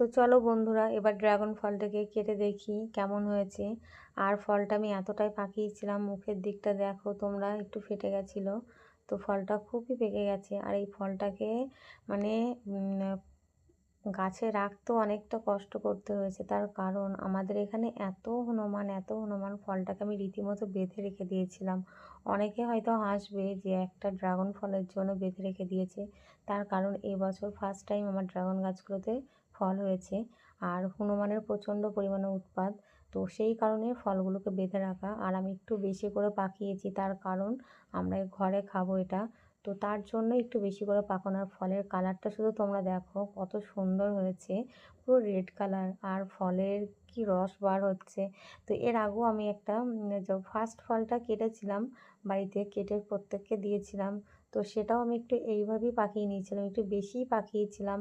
তো চলো বন্ধুরা, এবার ড্রাগন ফলটাকে কেটে দেখি কেমন হয়েছে। আর ফলটা আমি এতটাই পাকিয়েছিলাম, মুখের দিকটা দেখো তোমরা, একটু ফেটে গেছিল। তো ফলটা খুবই পেকে গেছে। আর এই ফলটাকে মানে গাছে রাখতেও অনেকটা কষ্ট করতে হয়েছে। তার কারণ আমাদের এখানে এত হনুমান এত হনুমান ফলটাকে আমি রীতিমতো বেঁধে রেখে দিয়েছিলাম। অনেকে হয়তো হাসবে যে একটা ড্রাগন ফলের জন্য বেঁধে রেখে দিয়েছে। তার কারণ এবছর ফার্স্ট টাইম আমার ড্রাগন গাছগুলোতে ফল হয়েছে। আর হনুমানের প্রচণ্ড পরিমাণে উৎপাত। তো সেই কারণে ফলগুলোকে বেঁধে রাখা। আর আমি একটু বেশি করে পাকিয়েছি। তার কারণ আমরা ঘরে খাব এটা। তো তার জন্য একটু বেশি করে পাকানোর ফলের কালারটা শুধু তোমরা দেখো, কত সুন্দর হয়েছে, পুরো রেড কালার আর ফলের কি রস বার হচ্ছে। তো এর আগেও আমি একটা ফার্স্ট ফলটা কেটেছিলাম বাড়িতে, কেটে প্রত্যেককে দিয়েছিলাম। তো সেটাও আমি একটু এইভাবেই পাকিয়ে নিয়েছিলাম, একটু বেশিই পাকিয়েছিলাম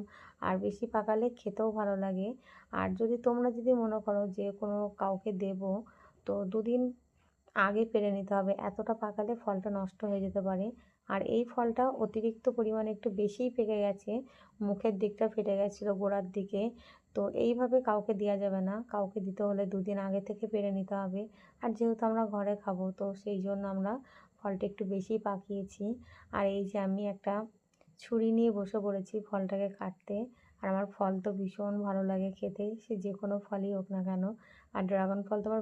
আর বেশি পাকালে খেতেও ভালো লাগে। আর যদি তোমরা যদি মনে করো যে কোনো কাউকে দেব, তো দুদিন আগে পেরে নিতে হবে। এতটা পাকালে ফলটা নষ্ট হয়ে যেতে পারে। আর এই ফলটা অতিরিক্ত পরিমাণে একটু বেশিই পেকে গেছে, মুখের দিকটা ফেটে গেছিল গোড়ার দিকে। তো এইভাবে কাউকে দেওয়া যাবে না। কাউকে দিতে হলে দুদিন আগে থেকে পেরে নিতে হবে। আর যেহেতু আমরা ঘরে খাব, তো সেই জন্য আমরা ফলটা একটু বেশিই পাকিয়েছি। আর এই যে আমি একটা ছুরি নিয়ে বসে পড়েছি ফলটাকে কাটতে। আর আমার ফল তো ভীষণ ভালো লাগে খেতে। সে যে কোনো ফলই হোক না কেন। আর ড্রাগন ফল তো আমার